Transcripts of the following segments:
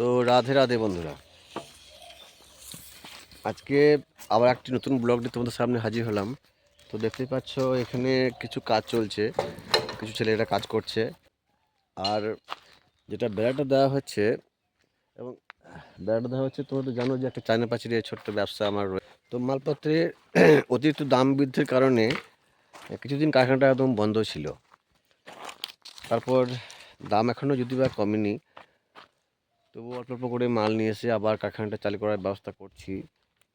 তো রাধে রাধে বন্ধুরা। আজকে আবার একটি নতুন ব্লগ নিয়ে তোমাদের সামনে হাজির হলাম। তো দেখতেই পাচ্ছ, এখানে কিছু কাজ চলছে, কিছু ছেলেরা কাজ করছে। আর যেটা বেড়াটা দেওয়া হচ্ছে, এবং বেড়াটা দেওয়া হচ্ছে, তোমরা তো জানো যে একটা চায়না পাচিরের ছোট্ট ব্যবসা আমার রয়ে- তো মালপত্রের অতিরিক্ত দাম বৃদ্ধির কারণে কিছুদিন কারখানাটা একদম বন্ধ ছিল। তারপর দাম এখনও যদি বা কমেনি তবু অল্প অল্প করে মাল নিয়ে এসে আবার কারখানাটা চালু করার ব্যবস্থা করছি।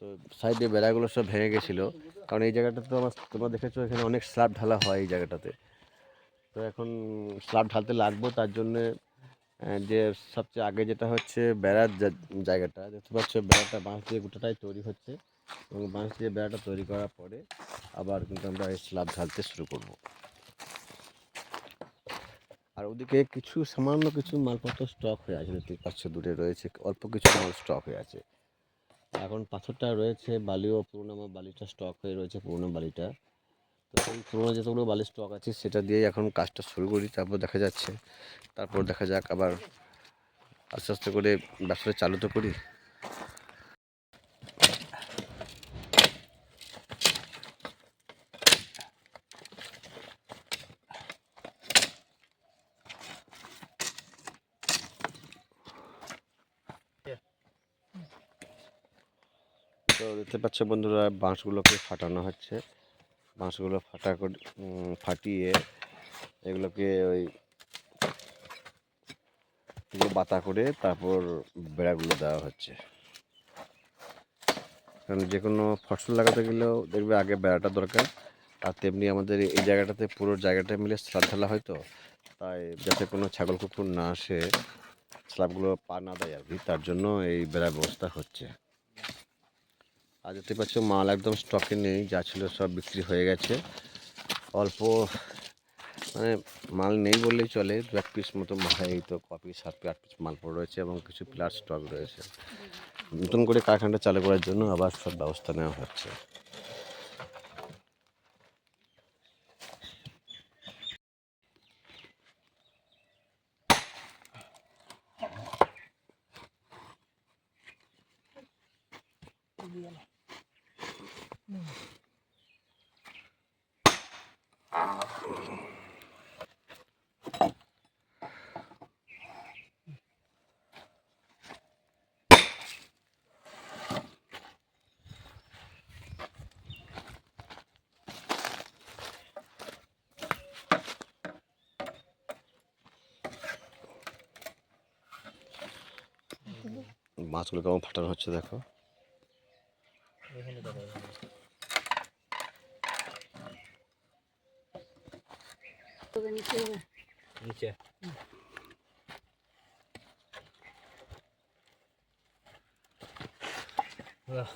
তো সাইডে বেড়াগুলো সব ভেঙে গেছিল। কারণ এই জায়গাটাতে তো আমার, তোমরা দেখেছ এখানে অনেক স্ল্যাব ঢালা হয় এই জায়গাটাতে। তো এখন স্ল্যাব ঢালতে লাগবো, তার জন্যে যে সবচেয়ে আগে যেটা হচ্ছে বেড়ার জায়গাটা, দেখতে পাচ্ছ বেড়াটা বাঁশ দিয়ে গোটাটাই তৈরি হচ্ছে। এবং বাঁশ দিয়ে বেড়াটা তৈরি করার পরে আবার কিন্তু আমরা এই স্ল্যাব ঢালতে শুরু করব। আর ওদিকে কিছু সামান্য কিছু মালপত্র স্টক হয়ে আছে দেখতে পাচ্ছ দূরে রয়েছে, অল্প কিছু মাল স্টক হয়ে আছে। এখন পাথরটা রয়েছে, বালিও, পুরোনো আমার বালিটা স্টক হয়ে রয়েছে, পুরোনো বালিটা। তো সেই পুরোনো যতগুলো বালি স্টক আছে, সেটা দিয়েই এখন কাজটা শুরু করি, তারপর দেখা যাচ্ছে। তারপর দেখা যাক আবার আস্তে আস্তে করে ব্যবসাটা চালু তো করি। তো দেখতে পাচ্ছ বন্ধুরা, বাঁশগুলোকে ফাটানো হচ্ছে। বাঁশগুলো ফাটা ফাটিয়ে এগুলোকে ওই বাতা করে তারপর বেড়াগুলো দেওয়া হচ্ছে। কারণ যে কোনো ফসল লাগাতে গেলেও দেখবে আগে বেড়াটা দরকার। আর তেমনি আমাদের এই জায়গাটাতে পুরো জায়গাটা মিলে স্ল্যাব ঢালা হয় তো, তাই যাতে কোনো ছাগল কুকুর না আসে স্ল্যাবগুলো পা না দেয় আর কি, তার জন্য এই বেড়ার ব্যবস্থা হচ্ছে। আর দেখতে পাচ্ছ, মাল একদম স্টকে নেই, যা ছিল সব বিক্রি হয়ে গেছে। অল্প মানে মাল নেই বললেই চলে, দু এক পিস মতো এই তো কপি সাত পিস আট পিস মাল পড়ে রয়েছে এবং কিছু প্লাস স্টক রয়েছে। নতুন করে কারখানাটা চালু করার জন্য আবার সব ব্যবস্থা নেওয়া হচ্ছে। মাছগুলো কেমন ফাটানো হচ্ছে দেখো Коли нічого. Нічого. Да.